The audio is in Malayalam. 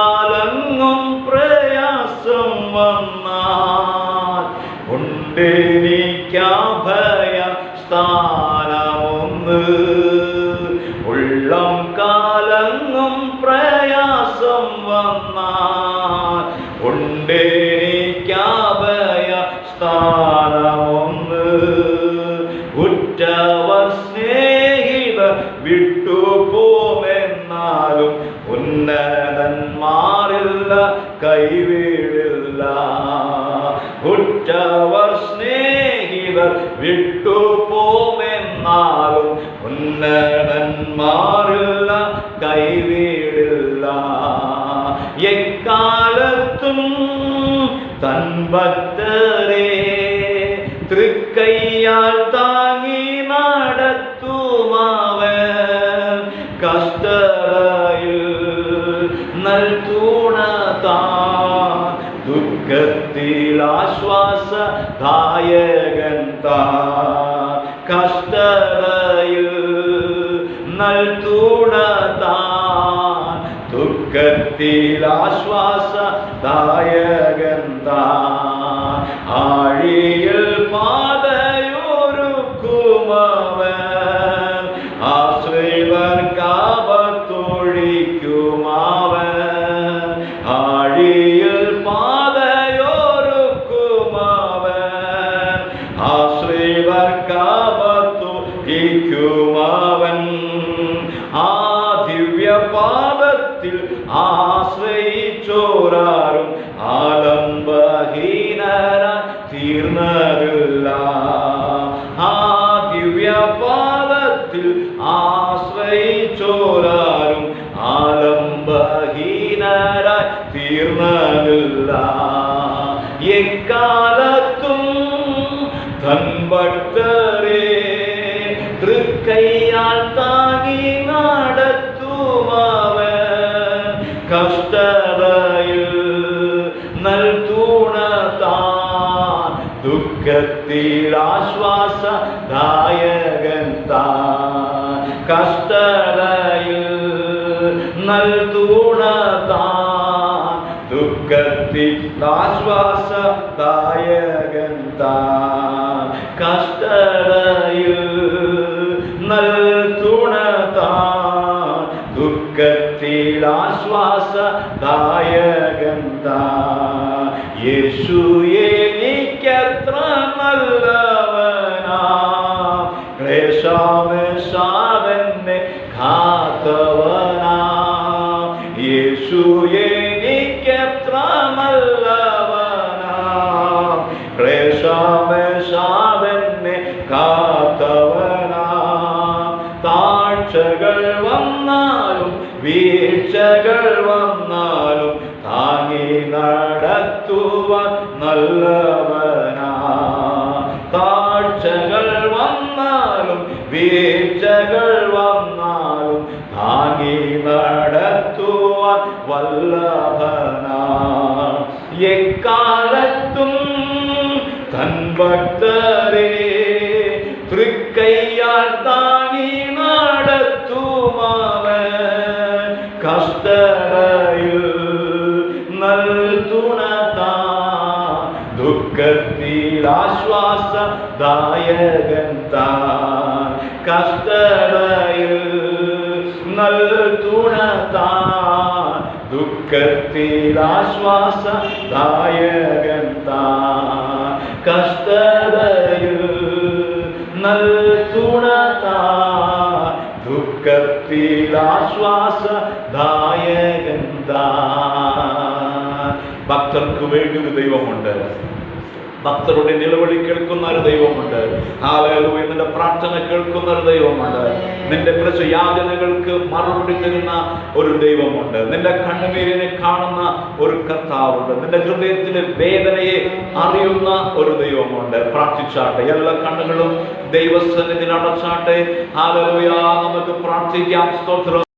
കാലങ്ങും പ്രയാസം വന്നാൽ ഉണ്ടെനിക്കഭയ സ്ഥാനമൊന്ന് ഉള്ളം കാലങ്ങും പ്രയാസം വന്നാൽ ഉണ്ടെനിക്കഭയ സ്ഥാന വിട്ടുപോമെന്നാലും ഉന്നതന്മാരില്ല കൈവീടില്ല. ഉറ്റവർ സ്നേഹിതർ വിട്ടുപോമെന്നാലും ഉന്നതന്മാരില്ല കൈവീടില്ല. എക്കാലത്തും തൻ ഭക്തരെ തൃക്കൈയാൽ താങ്ങി നടത്തുമാവൻ. കഷ്ടതയിൽ നൽതൂണ താൻ ദുഃഖത്തിൽ ആശ്വാസ ദായകൻ താൻ കഷ്ടതയിൽ നൽതൂണ താൻ ദുഃഖത്തിൽ ആശ്വാസ ദായകൻ താൻ ആഴിയിൽ പാതയൊരുക്കുമവൻ ദിവ്യപാദത്തിൽ ആശ്രയിച്ചോരാറും ആലംബഹീനര തീർന്നതില്ല ആ ദിവ്യപാദത്തിൽ ആശ്രയിച്ചോരാറും ആലംബഹീനരായി തീർന്നതില്ല എക്കാലത്തും ദുഃഖത്തിൽ ആശ്വാസ ദായകൻ താൻ കഷ്ടതയിൽ നൽതൂണ താൻ ദുഃഖത്തിൽ ആശ്വാസ താ കഷ്ടതയിൽ യേശു എനിക്കത്ര നല്ലവനാ. ക്ലേശാമശാവന്നെ കാത്തവനാ. യേശു എനിക്കത്ര നല്ലവനാ. ക്ലേശാമശാവന്നെ കാത്തവനാ. താഴ്ചകൾ വന്നാലും വീഴ്ചകൾ നല്ലവനാ. കാഴ്ചകൾ വന്നാലും വീഴ്ചകൾ വന്നാലും താങ്ങി നടത്തുവാൻ വല്ലഭനാ. എക്കാലത്തും തൻ ഭക്തരെ തൃക്കൈയാൽ താങ്ങി നടത്തുമാവൻ കഷ്ടതയിൽ നൽതുണ താൻ ദുഃഖത്തിൽ ആശ്വാസ ദായകൻ താൻ കഷ്ടതയിൽ നൽതുണ താൻ ദുഃഖത്തിൽ ആശ്വാസ ദായകൻ താൻ കഷ്ടതയിൽ നൽതുണ താൻ ദുഃഖത്തിൽ ആശ്വാസ ദായകൻ താൻ ഭക്തർക്ക് വേണ്ടി ഒരു ദൈവമുണ്ട്. ഭക്തരുടെ നിലവിളി കേൾക്കുന്ന ഒരു ദൈവമുണ്ട്. ഹാലൂയ നിന്റെ പ്രാർത്ഥന കേൾക്കുന്ന ഒരു ദൈവമുണ്ട്. നിന്റെ കുറച്ച് യാചനകൾക്ക് മറുപടി തരുന്ന ഒരു ദൈവമുണ്ട്. നിന്റെ കണ്ണുനീരിനെ കാണുന്ന ഒരു കർത്താവുണ്ട്. നിന്റെ ഹൃദയത്തിലെ വേദനയെ അറിയുന്ന ഒരു ദൈവമുണ്ട്. പ്രാർത്ഥിച്ചാട്ടെ. എല്ലാ കണ്ണുകളും ദൈവസന്നിധി അടച്ചാട്ടെ. ഹാലൂയ നമുക്ക് പ്രാർത്ഥിക്കാം. സ്തോത്രം.